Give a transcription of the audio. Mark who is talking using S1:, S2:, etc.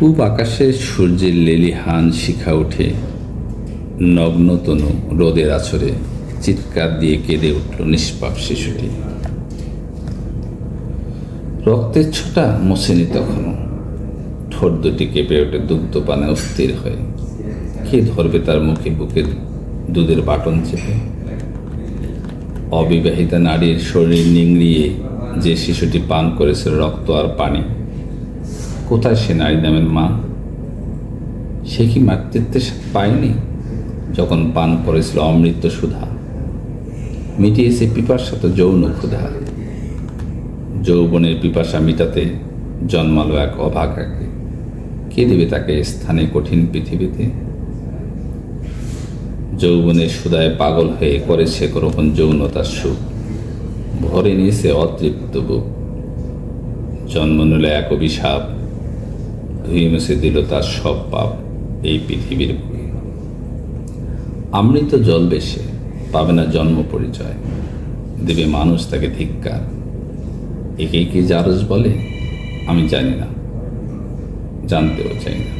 S1: পূব আকাশে সূর্যের লেলিহান শিখা ওঠে। নগ্নতনু রোদের আছরে চিৎকার দিয়ে কেঁদে উঠল নিষ্পাপ শিশুটি। রক্তের ছোটা মোছেনি তখনও ঠোঁট দুটি কেঁপে ওঠে দুগ্ধ পানে অস্থির হয়ে। কে ধরবে তার মুখে বুকে দুধের বাটন চেপে? অবিবাহিতা নারীর শরীর নিংড়িয়ে যে শিশুটি পান করেছিল রক্ত আর পানি। কোথায় সে নারী নামের মা? সে কি মাতৃত্বের পায়নি? যখন পান করেছিল অমৃত সুধা। মিটিয়েছে পিপার পিপাসাত যৌন ক্ষুধা। যৌবনের পিপাসা মিটাতে জন্মালো এক অভাগাকে। কে দেবে তাকে স্থানে কঠিন পৃথিবীতে? যৌবনের সুদায় পাগল হয়ে করেছে গ্রহণ যৌনতার সুখ? ভরে নিয়েছে অতৃপ্ত বুক। জন্ম নিল এক অভিশাপ। ধুয়ে মুছে দিল তার সব পাপ এই পৃথিবীর বুকে আমৃত জল বেশে পাবে না জন্ম পরিচয়। দেবে মানুষ তাকে ধিক্কার। একে কি জারজ বলে? আমি জানি না। জানতেও চাই না।